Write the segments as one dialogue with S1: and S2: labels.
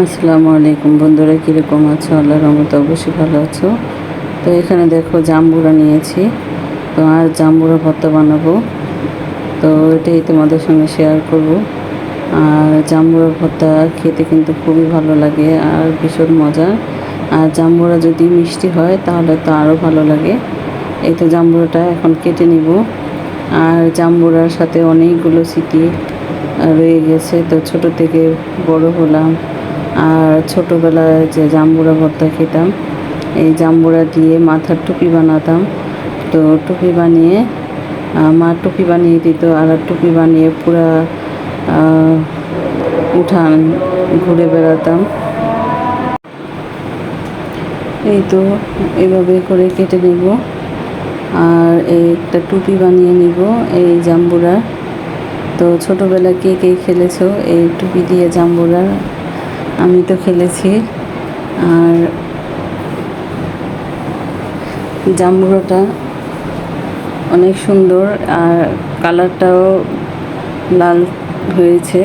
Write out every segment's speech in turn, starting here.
S1: আসসালামু আলাইকুম বন্ধুরা, কীরকম আছো? আল্লাহর রহমতে অবশ্যই ভালো আছো। তো এখানে দেখো জাম্বুরা নিয়েছি। তো আর জাম্বুরা ভর্তা বানাবো। তো এটাই তোমাদের সঙ্গে শেয়ার করব। আর জাম্বুরা ভর্তা খেতে কিন্তু খুবই ভালো লাগে আর ভীষণ মজা। আর জাম্বুরা যদি মিষ্টি হয়, তাহলে তো আরও ভালো লাগে। এই তো জাম্বুরাটা এখন কেটে নিব। আর জাম্বুরার সাথে অনেকগুলো স্মৃতি রয়ে গেছে। তো ছোট থেকে বড় হলাম। আর ছোটোবেলায় যে জাম্বুরা ভর্তা খেতাম, এই জাম্বুরা দিয়ে মাথার টুপি বানাতাম। তো টুপি বানিয়ে মা টুপি বানিয়ে দিত আর টুপি বানিয়ে পুরা উঠান ঘুরে বেড়াতাম। এই তো এভাবে করে কেটে নেব। আর একটা টুপি বানিয়ে নিব এই জাম্বুরা তো ছোটোবেলায় কে কে খেলেছো এই টুপি দিয়ে জাম্বুরা আমি তো খেলেছি আর জাম্বুরাটা অনেক সুন্দর আর কালারটাও লাল হয়েছে।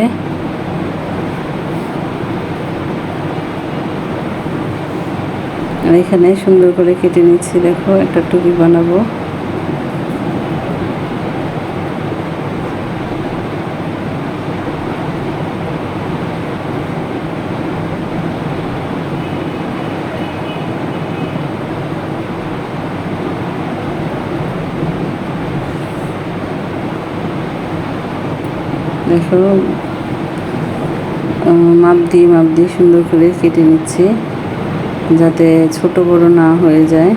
S1: আর এখানে সুন্দর করে কেটে নিচ্ছি, দেখো একটা টুপি বানাবো। দেখো মাপ দিয়ে মাপ দিয়ে সুন্দর করে কেটে নিচ্ছি যাতে ছোট বড় না হয়ে যায়।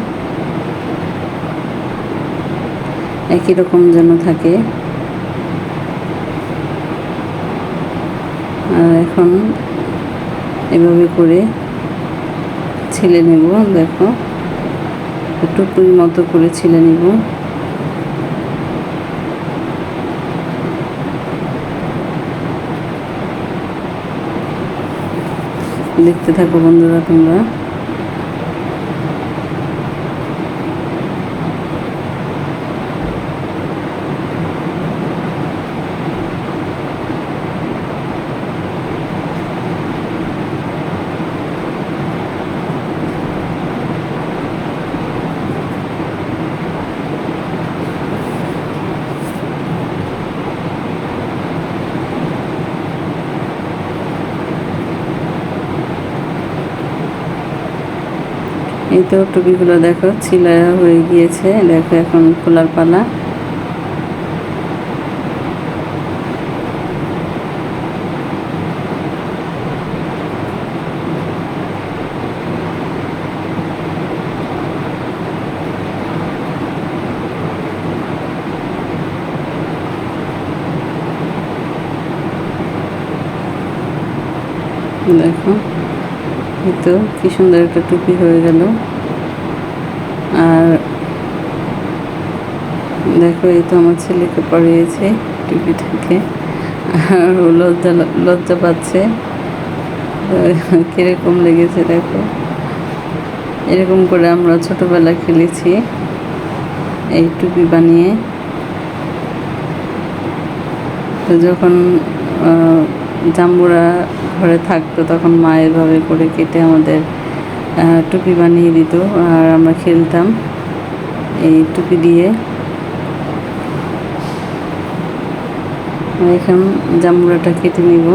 S1: একই রকম যেন থাকে। আর এখন এভাবে করে ছিলে নেব, দেখো। টুকুর মতো করে ছিলে নেব। দেখতে থাকো বন্ধুরা তোমরা। তো টুপিগুলো দেখো ছিলা হয়ে গিয়েছে, দেখো এখন খোলার পালা। দেখো, এই তো কি সুন্দর একটা টুপি হয়ে গেল আর দেখো, এই তো আমার ছেলেকে পড়িয়েছে টিভি থেকে। আর ও লজ্জা লজ্জা পাচ্ছে। কীরকম লেগেছে দেখো। এরকম করে আমরা ছোটবেলা খেলেছি এই টুপি বানিয়ে। তো যখন জাম্বুরা ঘরে থাকতো, তখন মা এভাবে করে কেটে আমাদের টুপি বানিয়ে দিত। আর আমরা খেলতাম এই টুপি দিয়ে। এখন জামুরাটা কেটে নিব।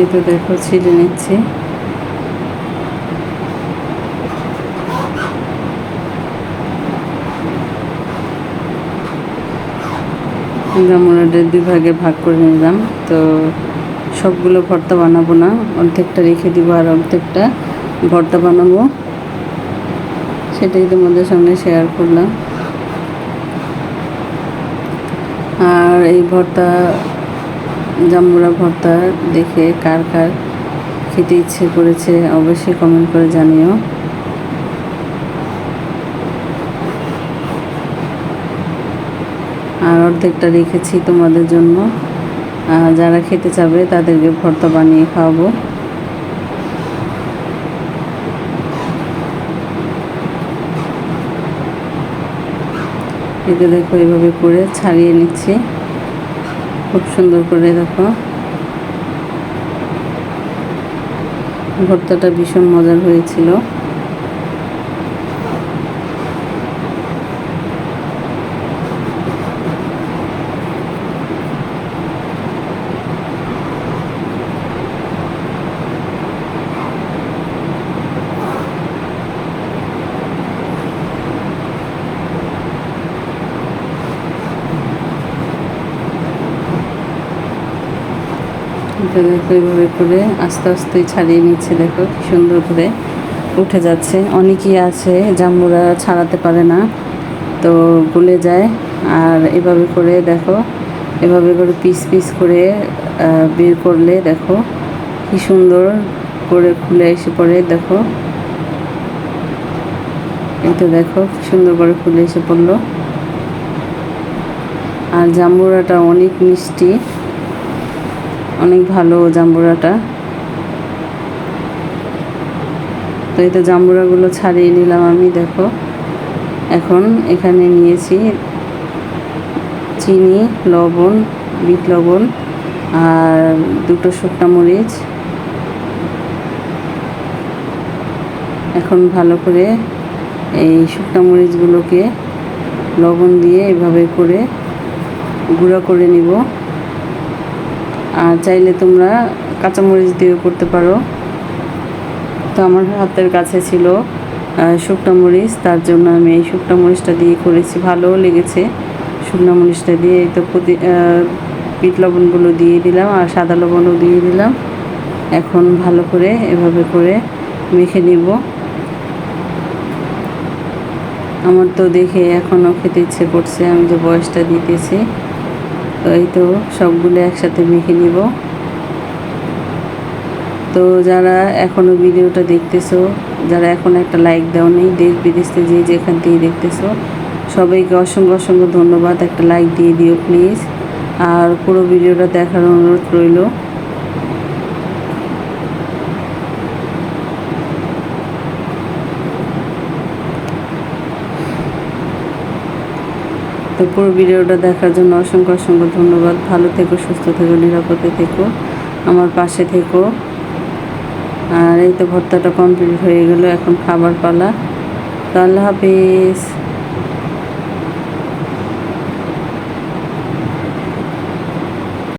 S1: এই তো দেখো, ছিলে নিচ্ছি। জামুনাটা দুই ভাগে ভাগ করে নিলাম। তো সবগুলো ভর্তা বানাবো না, অর্ধেকটা রেখে দিব আর অর্ধেকটা ভর্তা বানাবো। সেটাই তোমাদের সঙ্গে শেয়ার করলাম। আর এই ভর্তা জাম্বুরা ভর্তা দেখে কার কার খেতে ইচ্ছে করেছে অবশ্যই কমেন্ট করে জানিও। আর অর্ধেকটা রেখেছি তোমাদের জন্য। যারা খেতে চাবে তাদেরকে ভর্তা বানিয়ে খাওয়াবো। এতে দেখো এভাবে করে ছাড়িয়ে নিচ্ছি। খুব সুন্দর করে দেখো। ভর্তাটা ভীষণ মজার হয়েছিল। এটা দেখো এইভাবে করে আস্তে আস্তে ছাড়িয়ে নিচ্ছে, দেখো কি সুন্দর করে উঠে যাচ্ছে। অনেকেই আছে, জাম্বুরা ছাড়াতে পারে না, তো গলে যায়। আর এভাবে করে, দেখো, এভাবে করে পিস পিস করে বের করলে, দেখো, কি সুন্দর করে খুলে এসে পড়ে, দেখো। এটা দেখো সুন্দর করে খুলে এসে পড়ল। আর জাম্বুরাটা অনেক মিষ্টি। অনেক ভালো জাম্বুরাটা। তো এই তো জাম্বুরাগুলো ছাড়িয়ে নিলাম আমি, দেখো। এখন এখানে নিয়েছি চিনি, লবণ, বিট লবণ আর দুটো শুকনা মরিচ। এখন ভালো করে এই শুকনা মরিচগুলোকে লবণ দিয়ে এভাবে করে গুঁড়ো করে নিব। আর চাইলে তোমরা কাঁচামরিচ দিয়েও করতে পারো। তো আমার হাতের কাছে ছিল শুকনো মরিচ। তার জন্য আমি এই শুকনো মরিচটা দিয়ে করেছি। ভালোও লেগেছে। শুকনো মরিচটা দিয়ে এই তো পুদি বিট লবণগুলো দিয়ে দিলাম আর সাদা লবণও দিয়ে দিলাম। এখন ভালো করে এভাবে করে মেখে নিব। আমার তো দেখে এখনও খেতে ইচ্ছে করছে। আমি যে বয়সটা দিতেছি এই তো সবগুলো একসাথে মেখে নিব। তো যারা এখনও ভিডিওটা দেখতেছো, যারা এখন একটা লাইক দাও নেই, দেশ বিদেশ যে যেখান থেকে দেখতেছো, সবাইকে অসংখ্য অসংখ্য ধন্যবাদ। একটা লাইক দিয়ে দিও প্লিজ আর পুরো ভিডিওটা দেখার অনুরোধ রইল। তো পুরো ভিডিওটা দেখার জন্য অসংখ্য অসংখ্য ধন্যবাদ। ভালো থেকো, সুস্থ থেকো, নিরাপদে থেকো, আমার পাশে থেকো। আর এই তো ভর্তাটা কমপ্লিট হয়ে গেল, এখন খাবার পালা। তো আল্লাহ হাফিজ।